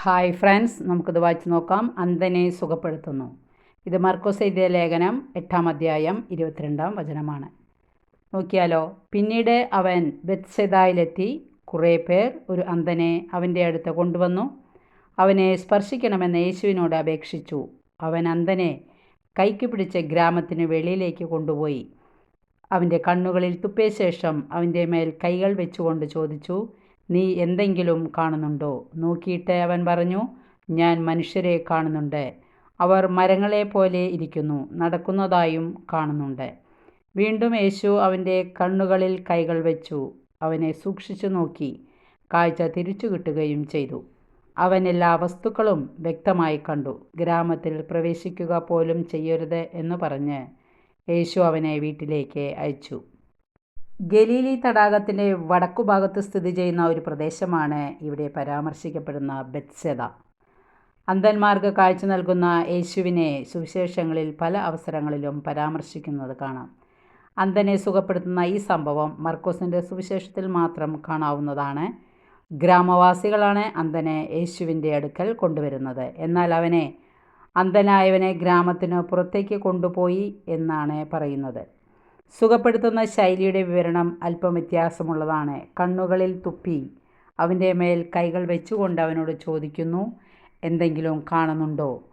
Hi friends നമുക്കിത് വായിച്ച് നോക്കാം. അന്ധനെ സുഖപ്പെടുത്തുന്നു. ഇത് മർക്കോസ് എഴുതിയ ലേഖനം എട്ടാം അധ്യായം ഇരുപത്തിരണ്ടാം വചനമാണ്. നോക്കിയാലോ പിന്നീട് അവൻ ബെത്സെദായിലെത്തി കുറേ പേർ ഒരു അന്ധനെ അവന്റെ അടുത്ത് കൊണ്ടുവന്നു. അവനെ സ്പർശിക്കണമെന്ന് യേശുവിനോട് അപേക്ഷിച്ചു. അവൻ അന്ധനെ കൈക്ക് പിടിച്ച് ഗ്രാമത്തിന് വെളിയിലേക്ക് കൊണ്ടുപോയി. അവന്റെ കണ്ണുകളിൽ തുപ്പിയ ശേഷം അവന്റെ മേൽ കൈകൾ വെച്ചുകൊണ്ട് ചോദിച്ചു നീ എന്തെങ്കിലും കാണുന്നുണ്ടോ? നോക്കിയിട്ട് അവൻ പറഞ്ഞു ഞാൻ മനുഷ്യരെ കാണുന്നുണ്ട്. അവർ മരങ്ങളെ പോലെ ഇരിക്കുന്നു നടക്കുന്നതായും കാണുന്നുണ്ട്. വീണ്ടും യേശു അവന്റെ കണ്ണുകളിൽ കൈകൾ വെച്ചു അവനെ സൂക്ഷിച്ചു നോക്കി കാഴ്ച തിരിച്ചു കിട്ടുകയും ചെയ്തു. അവൻ എല്ലാ വസ്തുക്കളും വ്യക്തമായി കണ്ടു. ഗ്രാമത്തിൽ പ്രവേശിക്കുക പോലും ചെയ്യരുത് എന്ന് പറഞ്ഞ് യേശു അവനെ വീട്ടിലേക്ക് അയച്ചു. ഗലീലി തടാകത്തിന്റെ വടക്കുഭാഗത്ത് സ്ഥിതി ചെയ്യുന്ന ഒരു പ്രദേശമാണ് ഇവിടെ പരാമർശിക്കപ്പെടുന്ന ബെത്സെദ. അന്ധന്മാർക്ക് കാഴ്ച നൽകുന്ന യേശുവിനെ സുവിശേഷങ്ങളിൽ പല അവസരങ്ങളിലും പരാമർശിക്കുന്നത് കാണാം. അന്ധനെ സുഖപ്പെടുത്തുന്ന ഈ സംഭവം മർക്കോസിന്റെ സുവിശേഷത്തിൽ മാത്രം കാണാവുന്നതാണ്. ഗ്രാമവാസികളാണ് അന്ധനെ യേശുവിന്റെ അടുക്കൽ കൊണ്ടുവരുന്നത്. എന്നാൽ അവനെ അന്ധനായവനെ ഗ്രാമത്തിന് പുറത്തേക്ക് കൊണ്ടുപോയി എന്നാണ് പറയുന്നത്. സുഖപ്പെടുത്തുന്ന ശൈലിയുടെ വിവരണം അല്പം വ്യത്യാസമുള്ളതാണ്. കണ്ണുകളിൽ തുപ്പി അവന്റെ മേൽ കൈകൾ വെച്ചുകൊണ്ട് അവനോട് ചോദിക്കുന്നു എന്തെങ്കിലും കാണുന്നുണ്ടോ?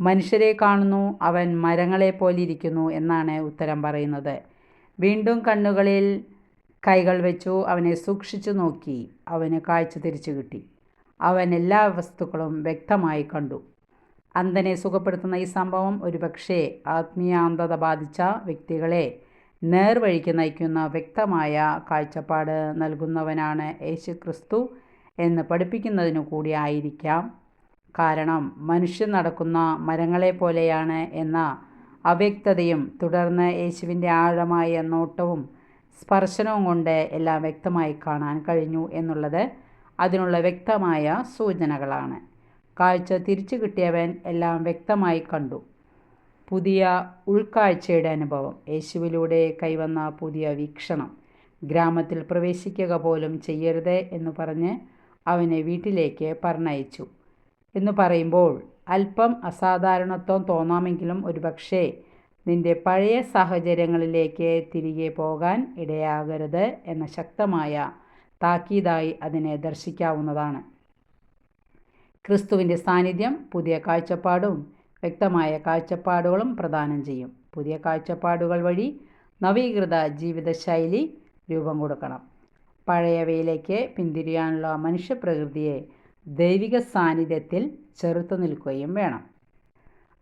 മനുഷ്യരെ കാണുന്നു അവൻ മരങ്ങളെ പോലെ ഇരിക്കുന്നു എന്നാണ് ഉത്തരം പറയുന്നത്. വീണ്ടും കണ്ണുകളിൽ കൈകൾ വെച്ചു അവനെ സൂക്ഷിച്ചു നോക്കി അവന് കാഴ്ച തിരിച്ചു കിട്ടി. അവൻ എല്ലാ വസ്തുക്കളും വ്യക്തമായി കണ്ടു. അന്ധനെ സുഖപ്പെടുത്തുന്ന ഈ സംഭവം ഒരുപക്ഷെ ആത്മീയാന്തത ബാധിച്ച വ്യക്തികളെ നേർവഴിക്ക് നയിക്കുന്ന വ്യക്തമായ കാഴ്ചപ്പാട് നൽകുന്നവനാണ് യേശു ക്രിസ്തു എന്ന് പഠിപ്പിക്കുന്നതിനു കൂടി ആയിരിക്കാം. കാരണം മനുഷ്യൻ നടക്കുന്ന മരങ്ങളെ പോലെയാണ് എന്ന അവ്യക്തതയും തുടർന്ന് യേശുവിന്റെ ആഴമായ നോട്ടവും സ്പർശനവും കൊണ്ട് എല്ലാം വ്യക്തമായി കാണാൻ കഴിഞ്ഞു എന്നുള്ളത് അതിനുള്ള വ്യക്തമായ സൂചനകളാണ്. കാഴ്ച തിരിച്ചു കിട്ടിയവൻ എല്ലാം വ്യക്തമായി കണ്ടു. പുതിയ ഉൾക്കാഴ്ചയുടെ അനുഭവം. യേശുവിലൂടെ കൈവന്ന പുതിയ വീക്ഷണം. ഗ്രാമത്തിൽ പ്രവേശിക്കുക പോലും ചെയ്യരുത് എന്ന് പറഞ്ഞ് അവനെ വീട്ടിലേക്ക് പറഞ്ഞയച്ചു. എന്ന് പറയുമ്പോൾ അല്പം അസാധാരണത്വം തോന്നാമെങ്കിലും ഒരുപക്ഷേ നിന്റെ പഴയ സാഹചര്യങ്ങളിലേക്ക് തിരികെ പോകാൻ ഇടയാകരുത് എന്ന ശക്തമായ താക്കീതായി അതിനെ ദർശിക്കാവുന്നതാണ്. ക്രിസ്തുവിന്റെ സാന്നിധ്യം പുതിയ കാഴ്ചപ്പാടും വ്യക്തമായ കാഴ്ചപ്പാടുകളും പ്രദാനം ചെയ്യും. പുതിയ കാഴ്ചപ്പാടുകൾ വഴി നവീകൃത ജീവിതശൈലി രൂപം കൊടുക്കണം. പഴയവയിലേക്ക് പിന്തിരിയാനുള്ള മനുഷ്യപ്രകൃതിയെ ദൈവിക സാന്നിധ്യത്തിൽ ചെറുത്തു നിൽക്കുകയും വേണം.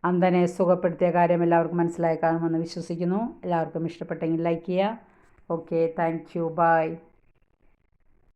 അന്തനെ സുഖപ്പെടുത്തിയ കാര്യം എല്ലാവർക്കും മനസ്സിലായി കാണുമെന്ന് വിശ്വസിക്കുന്നു. എല്ലാവർക്കും ഇഷ്ടപ്പെട്ടെങ്കിൽ ലൈക്ക് ചെയ്യുക. Okay thank you by